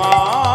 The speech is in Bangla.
মা